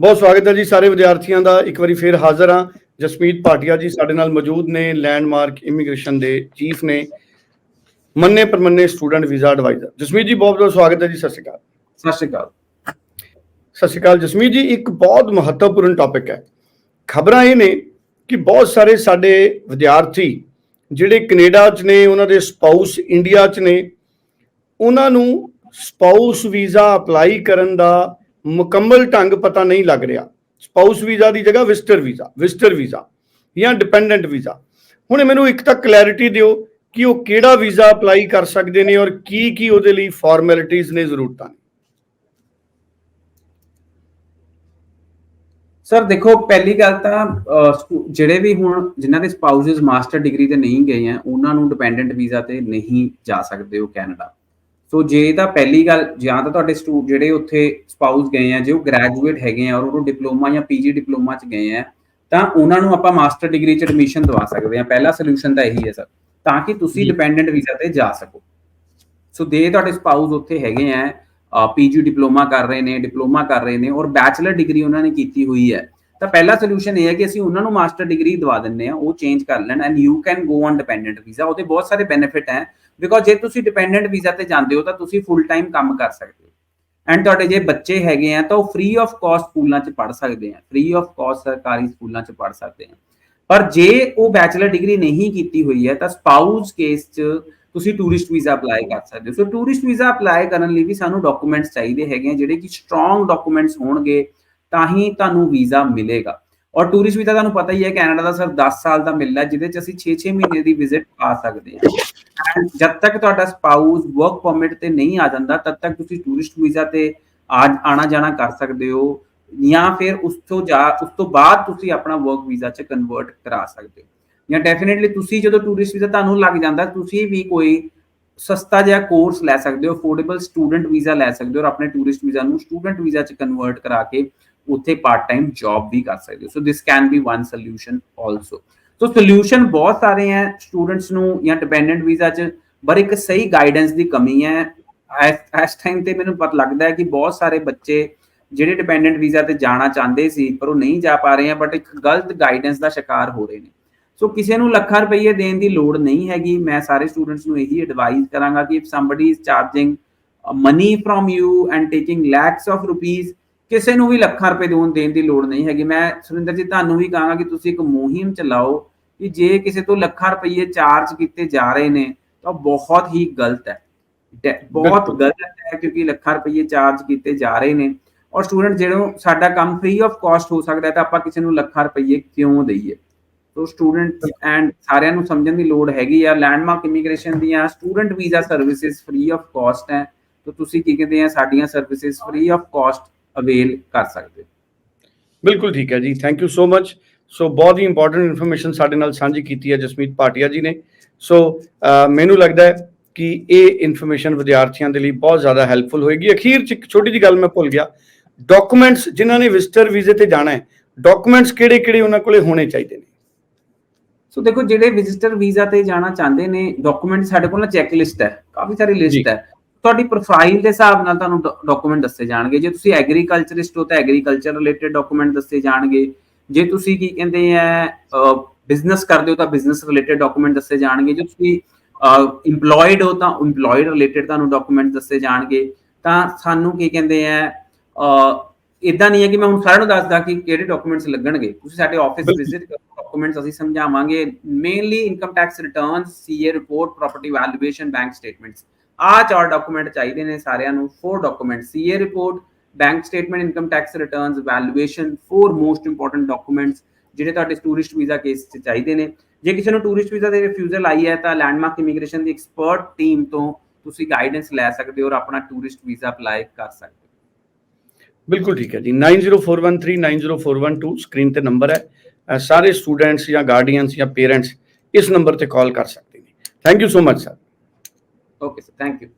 ਬਹੁਤ ਸਵਾਗਤ ਹੈ ਜੀ ਸਾਰੇ ਵਿਦਿਆਰਥੀਆਂ ਦਾ। ਇੱਕ ਵਾਰੀ ਫੇਰ ਹਾਜ਼ਰ ਹਾਂ। ਜਸਮੀਤ ਭਾਟੀਆ ਜੀ ਸਾਡੇ ਨਾਲ ਮੌਜੂਦ ਨੇ ਲੈਂਡਮਾਰਕ ਇਮੀਗ੍ਰੇਸ਼ਨ ਦੇ ਚੀਫ ਨੇ ਮੰਨੇ ਪਰਮੰਨੇ student visa adviser. Jasmeet ji ਬਹੁਤ ਬਹੁਤ ਸਵਾਗਤ ਹੈ ਜੀ ਸਤਿ ਸ਼੍ਰੀ ਅਕਾਲ। ਸਤਿ ਸ਼੍ਰੀ ਅਕਾਲ। ਸਤਿ ਸ਼੍ਰੀ ਅਕਾਲ। ਜਸਮੀਤ ਜੀ ਇੱਕ ਬਹੁਤ ਮਹੱਤਵਪੂਰਨ ਟੌਪਿਕ ਹੈ। ਖਬਰਾਂ ਇਹ ਨੇ ਕਿ ਬਹੁਤ ਸਾਰੇ ਸਾਡੇ ਵਿਦਿਆਰਥੀ ਜਿਹੜੇ ਕੈਨੇਡਾ 'ਚ ਨੇ ਉਹਨਾਂ ਦੇ ਸਪਾਊਸ ਇੰਡੀਆ 'ਚ ਨੇ ਉਹਨਾਂ ਨੂੰ ਸਪਾਊਸ ਵੀਜ਼ਾ ਅਪਲਾਈ ਕਰਨ ਦਾ ਮੁਕੰਮਲ ਢੰਗ ਪਤਾ ਨਹੀਂ ਲੱਗ ਰਿਹਾ। ਸਪਾਊਸ ਵੀਜ਼ਾ ਦੀ ਜਗ੍ਹਾ ਵਿਜ਼ਟਰ ਵੀਜ਼ਾ ਵਿਜ਼ਟਰ ਵੀਜ਼ਾ ਜਾਂ ਡਿਪੈਂਡੈਂਟ ਵੀਜ਼ਾ। ਹੁਣ ਮੈਨੂੰ ਇੱਕ ਤਾਂ ਕਲੈਰਿਟੀ ਦਿਓ ਕਿ ਉਹ ਕਿਹੜਾ ਵੀਜ਼ਾ ਅਪਲਾਈ ਕਰ ਸਕਦੇ ਨੇ ਔਰ ਕੀ ਕੀ ਉਹਦੇ ਲਈ ਫਾਰਮੈਲਿਟੀਆਂ ਨੇ ਜ਼ਰੂਰਤਾਂ ਨੇ। ਸਰ ਦੇਖੋ, ਪਹਿਲੀ ਗੱਲ ਤਾਂ ਜਿਹੜੇ ਵੀ ਹੁਣ ਜਿਨ੍ਹਾਂ ਦੇ ਸਪਾਊਸਸ ਮਾਸਟਰ ਡਿਗਰੀ ਤੇ ਨਹੀਂ ਗਏ ਆ ਉਹਨਾਂ ਨੂੰ ਡਿਪੈਂਡੈਂਟ ਵੀਜ਼ਾ ਤੇ ਨਹੀਂ ਜਾ ਸਕਦੇ ਉਹ ਕੈਨੇਡਾ ਸੋ ਜੇ ਤਾਂ ਪਹਿਲੀ ਗੱਲ ਜਾਂ ਤਾਂ ਤੁਹਾਡੇ ਸਟੂ ਜਿਹੜੇ ਉੱਥੇ ਸਪਾਊਸ ਗਏ ਆ ਜੇ ਉਹ ਗ੍ਰੈਜੂਏਟ ਹੈਗੇ ਆ ਔਰ ਉਹ ਡਿਪਲੋਮਾ ਜਾਂ ਪੀਜੀ ਡਿਪਲੋਮਾ ਚ ਗਏ ਆ ਤਾਂ ਉਹਨਾਂ ਨੂੰ ਆਪਾਂ ਮਾਸਟਰ ਡਿਗਰੀ ਚ ਐਡਮਿਸ਼ਨ ਦਵਾ ਸਕਦੇ ਆ ਪਹਿਲਾ ਸੋਲੂਸ਼ਨ ਤਾਂ ਇਹੀ ਹੈ ਸਰ ਤਾਂ ਕਿ ਤੁਸੀਂ। ਡਿਪੈਂਡੈਂਟ ਵੀਜ਼ਾ ਤੇ ਜਾ ਸਕੋ ਸੋ ਦੇ ਤੁਹਾਡੇ ਸਪਾਊਸ ਉੱਥੇ ਹੈਗੇ ਆ ਪੀਜੀ ਡਿਪਲੋਮਾ ਕਰ ਰਹੇ ਨੇ ਡਿਪਲੋਮਾ ਕਰ ਰਹੇ ਨੇ ਔਰ ਬੈਚਲਰ ਡਿਗਰੀ ਉਹਨਾਂ ਨੇ ਕੀਤੀ ਹੋਈ ਹੈ ਤਾਂ ਪਹਿਲਾ ਸੋਲੂਸ਼ਨ ਇਹ ਹੈ ਕਿ ਅਸੀਂ ਉਹਨਾਂ ਨੂੰ ਮਾਸਟਰ ਡਿਗਰੀ ਦਵਾ ਦਿੰਨੇ ਆ ਉਹ ਚੇਂਜ ਕਰ ਲੈਣ and you can go on dependent visa ਉਹਦੇ ਬਹੁਤ ਸਾਰੇ ਬੈਨੀਫਿਟ ਹੈ ਬਿਕੋਜ਼ ਜੇ ਤੁਸੀਂ ਡਿਪੈਂਡੈਂਟ ਵੀਜ਼ਾ ਤੇ ਜਾਂਦੇ ਹੋ ਤਾਂ ਤੁਸੀਂ ਫੁੱਲ ਟਾਈਮ ਕੰਮ ਕਰ ਸਕਦੇ ਹੋ। ਐਂਡ ਤੁਹਾਡੇ ਜੇ ਬੱਚੇ ਹੈਗੇ ਆ ਤਾਂ ਉਹ ਫ੍ਰੀ ਆਫ ਕਾਸਟ ਸਕੂਲਾਂ 'ਚ ਪੜ੍ਹ ਸਕਦੇ ਆ ਫ੍ਰੀ ਆਫ ਕਾਸਟ ਸਰਕਾਰੀ ਸਕੂਲਾਂ 'ਚ ਪੜ੍ਹ ਸਕਦੇ ਆ। ਪਰ ਜੇ ਉਹ ਬੈਚਲਰ ਡਿਗਰੀ ਨਹੀਂ ਕੀਤੀ ਹੋਈ ਹੈ ਤਾਂ ਸਪਾਊਸ ਕੇਸ 'ਚ ਤੁਸੀਂ ਟੂਰਿਸਟ ਵੀਜ਼ਾ ਅਪਲਾਈ ਕਰ ਸਕਦੇ ਹੋ। ਸੋ ਟੂਰਿਸਟ ਵੀਜ਼ਾ ਅਪਲਾਈ ਕਰਨ ਲਈ ਵੀ ਸਾਨੂੰ ਡਾਕੂਮੈਂਟਸ ਚਾਹੀਦੇ ਹੈਗੇ ਜਿਹੜੇ ਕਿ ਸਟਰੋਂਗ ਡਾਕੂਮੈਂਟਸ ਹੋਣਗੇ। ਤਾਂ ਹੀ ਤੁਹਾਨੂੰ ਵੀਜ਼ਾ ਮਿਲੇਗਾ। ਔਰ ਟੂਰਿਸਟ ਵੀਜ਼ਾ ਤੁਹਾਨੂੰ ਪਤਾ ਹੀ ਹੈ, ਕੈਨੇਡਾ ਦਾ ਸਰ 10 ਸਾਲ ਦਾ ਮਿਲਦਾ ਜਿਹਦੇ ਚ ਅਸੀਂ 6-6 ਮਹੀਨੇ ਦੀ ਵਿਜ਼ਿਟ ਆ ਸਕਦੇ ਹਾਂ। And ਜਦ ਤੱਕ ਤੁਹਾਡਾ ਸਪਾਊਸ ਵਰਕ ਪਰਮਿਟ ਤੇ ਨਹੀਂ ਆ ਜਾਂਦਾ, ਤਦ ਤੱਕ ਤੁਸੀਂ ਟੂਰਿਸਟ ਵੀਜ਼ਾ ਤੇ ਆਣਾ ਜਾਣਾ ਕਰ ਸਕਦੇ ਹੋ। ਜਾਂ ਫਿਰ ਉਸ ਤੋਂ ਜਾ, ਉਸ ਤੋਂ ਬਾਅਦ ਤੁਸੀਂ ਆਪਣਾ ਵਰਕ ਵੀਜ਼ਾ ਚ ਕਨਵਰਟ ਕਰਾ ਸਕਦੇ ਹੋ। ਜਾਂ ਡੈਫੀਨਿਟਲੀ ਤੁਸੀਂ ਜਦੋਂ ਟੂਰਿਸਟ ਵੀਜ਼ਾ ਤੁਹਾਨੂੰ ਲੱਗ ਜਾਂਦਾ, ਤੁਸੀਂ ਵੀ ਕੋਈ ਸਸਤਾ ਜਿਹਾ ਕੋਰਸ ਲੈ ਸਕਦੇ ਹੋ ਅਫੋਰਡੇਬਲ ਸਟੂਡੈਂਟ ਵੀਜ਼ਾ ਲੈ ਸਕਦੇ ਹੋ ਔਰ ਆਪਣੇ ਟੂਰਿਸਟ ਵੀਜ਼ਾ ਨੂੰ ਸਟੂਡੈਂਟ ਵੀਜ਼ਾ ਚ ਕਨਵਰਟ ਕਰਾ ਕੇ ਉੱਥੇ ਪਾਰਟ ਟਾਈਮ ਜੌਬ ਵੀ ਕਰ ਸਕਦੇ ਹੋ। So this can be one solution also so solution ਬਹੁਤ ਸਾਰੇ ਹੈ। ਸਟੂਡੈਂਟਸ ਨੂੰ ਜਾਂ ਡਿਪੈਂਡੈਂਟ ਵੀਜ਼ਾ ਚ, ਪਰ ਇੱਕ ਸਹੀ ਗਾਈਡੈਂਸ ਦੀ ਕਮੀ ਹੈ। ਇਸ- ਟਾਈਮ ਤੇ ਮੈਨੂੰ ਪਤਾ, ਲੱਗਦਾ ਹੈ ਕਿ ਬਹੁਤ ਸਾਰੇ ਬੱਚੇ ਜਿਹੜੇ ਡਿਪੈਂਡੈਂਟ ਵੀਜ਼ਾ ਤੇ ਜਾਣਾ ਚਾਹੁੰਦੇ ਸੀ, ਪਰ ਉਹ ਨਹੀਂ ਜਾ ਪਾ ਰਹੇ ਆ ਬਟ ਇੱਕ ਗਲਤ ਗਾਈਡੈਂਸ ਦਾ ਸ਼ਿਕਾਰ ਹੋ ਰਹੇ ਨੇ। ਸੋ ਕਿਸੇ ਨੂੰ ਲੱਖਾਂ ਰੁਪਏ ਦੇਣ ਦੀ ਲੋੜ ਨਹੀਂ ਹੈਗੀ। ਮੈਂ ਸਾਰੇ ਸਟੂਡੈਂਟਸ ਨੂੰ ਇਹੀ ਐਡਵਾਈਸ ਕਰਾਂਗਾ ਕਿ if somebody is charging money from you and taking lakhs of rupees ਕਿਸੇ ਨੂੰ ਵੀ ਲੱਖਾਂ ਰੁਪਏ ਦੇਣ ਦੇਣ ਦੀ ਲੋੜ ਨਹੀਂ ਹੈਗੀ। ਮੈਂ ਸੁਰਿੰਦਰ ਜੀ ਤੁਹਾਨੂੰ ਵੀ ਕਹਾਂਗਾ ਕਿ ਤੁਸੀਂ ਇੱਕ ਮੁਹਿੰਮ ਚਲਾਓ ਕਿ ਜੇ ਕਿਸੇ ਤੋਂ ਲੱਖਾਂ ਰੁਪਏ ਚਾਰਜ ਕੀਤੇ ਜਾ ਰਹੇ ਨੇ ਤਾਂ ਬਹੁਤ ਹੀ ਗਲਤ ਹੈ। ਬਹੁਤ। ਗਲਤ ਹੈ ਕਿਉਂਕਿ ਲੱਖਾਂ ਰੁਪਏ ਚਾਰਜ ਕੀਤੇ ਜਾ ਰਹੇ ਨੇ। ਔਰ ਸਟੂਡੈਂਟ ਜਿਹੜਾ ਸਾਡਾ ਕੰਮ ਫ੍ਰੀ ਆਫ ਕਾਸਟ ਹੋ ਸਕਦਾ ਹੈ ਤਾਂ ਆਪਾਂ ਕਿਸੇ ਨੂੰ ਲੱਖਾਂ ਰੁਪਏ ਕਿਉਂ ਦਈਏ? ਸੋ ਸਟੂਡੈਂਟ ਐਂਡ ਸਾਰਿਆਂ ਨੂੰ ਸਮਝਣ ਦੀ ਲੋੜ ਹੈਗੀ ਆ। ਲੈਂਡਮਾਰਕ ਇਮੀਗ੍ਰੇਸ਼ਨ ਦੀਆਂ student visa services free of cost ਹੈ। ਤਾਂ ਤੁਸੀਂ ਕੀ ਕਹਿੰਦੇ ਆ? ਸਾਡੀਆਂ services free of cost avail ਕਰ ਸਕਦੇ। ਹੋ ਬਿਲਕੁਲ ਠੀਕ ਹੈ ਜੀ thank you so much so ਬਹੁਤ ਹੀ ਇੰਪੋਰਟੈਂਟ ਇਨਫੋਰਮੇਸ਼ਨ ਸਾਡੇ ਨਾਲ ਸਾਂਝੀ ਕੀਤੀ ਹੈ ਜਸਮੀਤ ਭਾਟੀਆ ਜੀ ਨੇ। ਸੋ ਮੈਨੂੰ ਲੱਗਦਾ ਹੈ ਕਿ ਇਹ ਇਨਫੋਰਮੇਸ਼ਨ ਵਿਦਿਆਰਥੀਆਂ ਦੇ ਲਈ ਬਹੁਤ ਜ਼ਿਆਦਾ ਹੈਲਪਫੁਲ ਹੋਏਗੀ। ਅਖੀਰ ਚ ਇੱਕ ਛੋਟੀ ਜਿਹੀ ਗੱਲ ਮੈਂ ਭੁੱਲ ਗਿਆ। ਡਾਕੂਮੈਂਟਸ ਜਿਨ੍ਹਾਂ ਨੇ ਵਿਜ਼ਟਰ ਵੀਜ਼ੇ ਤੇ ਜਾਣਾ ਹੈ ਡਾਕੂਮੈਂਟਸ ਕਿਹੜੇ ਕਿਹੜੇ ਉਹਨਾਂ ਕੋਲੇ ਹੋਣੇ ਚਾਹੀਦੇ ਨੇ? ਸੋ ਦੇਖੋ ਜਿਹੜੇ ਵਿਜ਼ਿਟਰ ਵੀਜ਼ਾ ਤੇ ਜਾਣਾ ਚਾਹੁੰਦੇ ਨੇ ਡਾਕੂਮੈਂਟ ਸਾਡੇ ਕੋਲ ਨਾ ਚੈੱਕ ਲਿਸਟ ਹੈ। ਕਾਫੀ ਸਾਰੀ ਜੀ। ਲਿਸਟ ਹੈ। ਤੁਹਾਡੀ ਪ੍ਰੋਫਾਈਲ ਦੇ ਹਿਸਾਬ ਨਾਲ ਤੁਹਾਨੂੰ ਡਾਕੂਮੈਂਟ ਦੱਸੇ ਜਾਣਗੇ। ਜੇ ਤੁਸੀਂ ਐਗਰੀਕਲਚਰਿਸਟ ਹੋ ਤਾਂ ਐਗਰੀਕਲਚਰ ਰਿਲੇਟਡ ਡਾਕੂਮੈਂਟ ਦੱਸੇ ਜਾਣਗੇ। ਜੇ ਤੁਸੀਂ ਕੀ ਕਹਿੰਦੇ ਆ ਬਿਜ਼ਨਸ ਕਰਦੇ ਹੋ ਤਾਂ ਬਿਜ਼ਨਸ ਰਿਲੇਟਡ ਡਾਕੂਮੈਂਟ ਦੱਸੇ ਜਾਣਗੇ। ਜੇ ਤੁਸੀਂ EMPLOYED ਹੋ ਤਾਂ EMPLOYED ਰਿਲੇਟਡ ਤੁਹਾਨੂੰ ਡਾਕੂਮੈਂਟ ਦੱਸੇ ਜਾਣਗੇ। ਤਾਂ ਸਾਨੂੰ ਕੀ ਕਹਿੰਦੇ ਆ ਇਦਾਂ ਨਹੀਂ ਹੈ ਕਿ ਮੈਂ ਹੁਣ ਸਾਰਿਆਂ ਨੂੰ ਦੱਸਦਾ ਕਿ ਕਿਹੜੇ ਡਾਕੂਮੈਂਟਸ ਲੱਗਣਗੇ। ਤੁਸੀਂ ਸਾਡੇ ਆਫਿਸ। ਵਿਜ਼ਿਟ ਕਰੋ ਡਾਕੂਮੈਂਟਸ ਅਸੀਂ ਸਮਝਾਵਾਂਗੇ। Mainly income tax returns CA report property valuation bank statements ਆ ਚਾਰ ਡਾਕੂਮੈਂਟ ਚਾਹੀਦੇ ਨੇ ਸਾਰਿਆਂ ਨੂੰ four document CA report bank statement income tax returns valuation four most important documents ਜਿਹੜੇ ਤੁਹਾਡੇ ਟੂਰਿਸਟ ਵੀਜ਼ਾ ਕੇਸ 'ਚ ਚਾਹੀਦੇ ਨੇ ਜੇ ਕਿਸੇ ਨੂੰ ਟੂਰਿਸਟ ਵੀਜ਼ਾ ਦੇ ਰਿਫਿਊਜ਼ਲ ਆਈ ਹੈ ਤਾਂ ਲੈਂਡਮਾਰਕ ਇਮੀਗ੍ਰੇਸ਼ਨ ਦੀ ਐਕਸਪਰਟ ਟੀਮ ਤੋਂ ਤੁਸੀਂ ਗਾਈਡੈਂਸ ਲੈ ਸਕਦੇ ਹੋ ਔਰ ਆਪਣਾ ਟੂਰਿਸਟ ਵੀਜ਼ਾ ਅਪਲਾਈ ਕਰ ਸਕਦੇ ਹੋ ਬਿਲਕੁਲ ਠੀਕ ਹੈ ਜੀ 9041390412 ਸਕਰੀਨ ਤੇ ਨੰਬਰ ਹੈ ਅਹ, ਸਾਰੇ ਸਟੂਡੈਂਟਸ ਜਾਂ ਗਾਰਡੀਅਨਸ ਜਾਂ ਪੇਰੈਂਟਸ ਇਸ ਨੰਬਰ ਤੇ ਕਾਲ ਕਰ ਸਕਦੇ ਨੇ thank you so much sir okay sir thank you